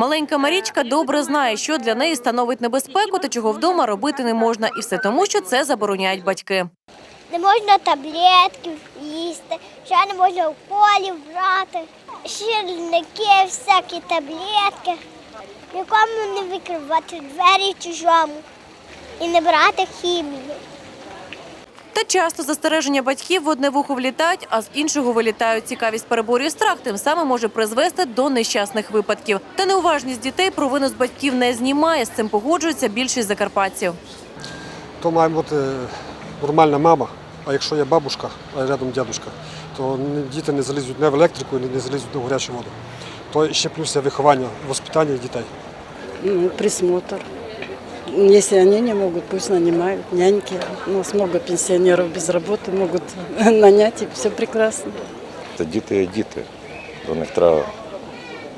Маленька Марічка добре знає, що для неї становить небезпеку та чого вдома робити не можна, і все тому, що це забороняють батьки. Не можна таблетки їсти, ще не можна уколів брати, ширники, всякі таблетки. Нікому не викривати двері чужому і не брати хімію. Та часто застереження батьків в одне вухо влітають, а з іншого вилітають. Цікавість переборює страх, тим самим може призвести до нещасних випадків. Та неуважність дітей провину з батьків не знімає. З цим погоджується більшість закарпатців. То має бути нормальна мама, а якщо є бабушка, а рядом дядушка, то діти не залізуть не в електрику, не залізуть в гарячу воду. То ще плюс є виховання, воспитання дітей. Ну, присмотр. Если они не могут, пусть нанимают няньки. У нас много пенсионеров без работы могут нанять, и все прекрасно. Це діти є діти. До них треба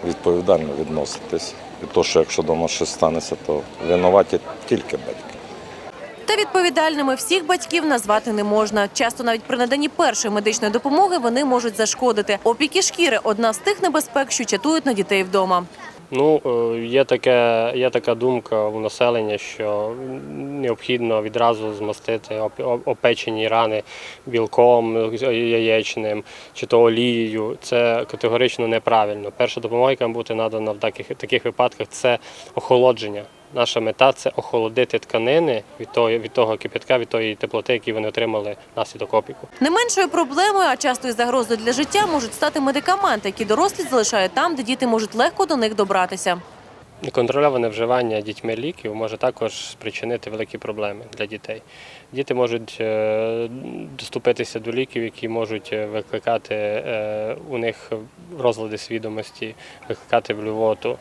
відповідально відноситись. І то, що якщо вдома щось станеться, то винуваті тільки батьки. Та відповідальними всіх батьків назвати не можна. Часто навіть при наданні першої медичної допомоги вони можуть зашкодити. Опіки шкіри одна з тих небезпек, що чатують на дітей вдома. Ну, е, є, таке, є така думка у населення, що необхідно відразу змастити оп- оп- опечені рани білком яєчним чи то олією. Це категорично неправильно. Перша допомога, яка бути надана в таких, таких випадках, це охолодження. Наша мета це охолодити тканини від того, від того кипятка, від тої теплоти, які вони отримали внаслідок опіку. Не меншою проблемою, а часто і загрозою для життя можуть стати медикаменти, які дорослі залишають там, де діти можуть легко до них добратися. Неконтрольоване вживання дітьми ліків може також спричинити великі проблеми для дітей. Діти можуть е, доступитися до ліків, які можуть е, викликати е, у них розлади свідомості, викликати блювоту.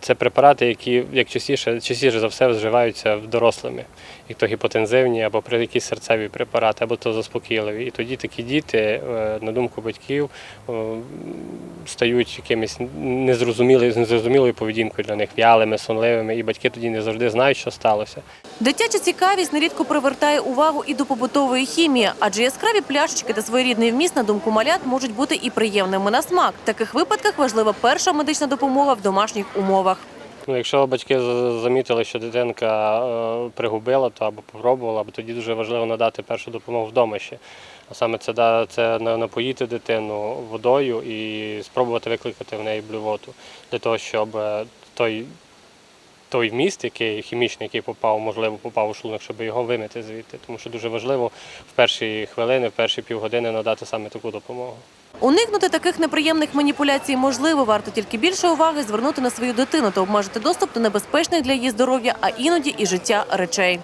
Це препарати, які як частіше, частіше за все вживаються в дорослими, як то гіпотензивні або при якісь серцеві препарати, або то заспокійливі. І тоді такі діти, е, на думку батьків, стають якимись незрозумілою, незрозумілою поведінкою для них, вялими, сонливими, і батьки тоді не завжди знають, що сталося. Дитяча цікавість нерідко привертає увагу і до побутової хімії, адже яскраві пляшечки та своєрідний вміст, на думку малят, можуть бути і приємними на смак. В таких випадках важлива перша медична допомога в домашніх умовах. Ну, якщо батьки замітили, що дитинка е, пригубила, то або попробувала, або тоді дуже важливо надати першу допомогу вдома ще. А саме це, це напоїти дитину водою і спробувати викликати в неї блювоту для того, щоб е, той, той вміст, який хімічний, який попав, можливо, попав у шлунок, щоб його вимити звідти. Тому що дуже важливо в перші хвилини, в перші півгодини надати саме таку допомогу. Уникнути таких неприємних маніпуляцій можливо, варто тільки більше уваги звернути на свою дитину та обмежити доступ до небезпечних для її здоров'я, а іноді і життя речей.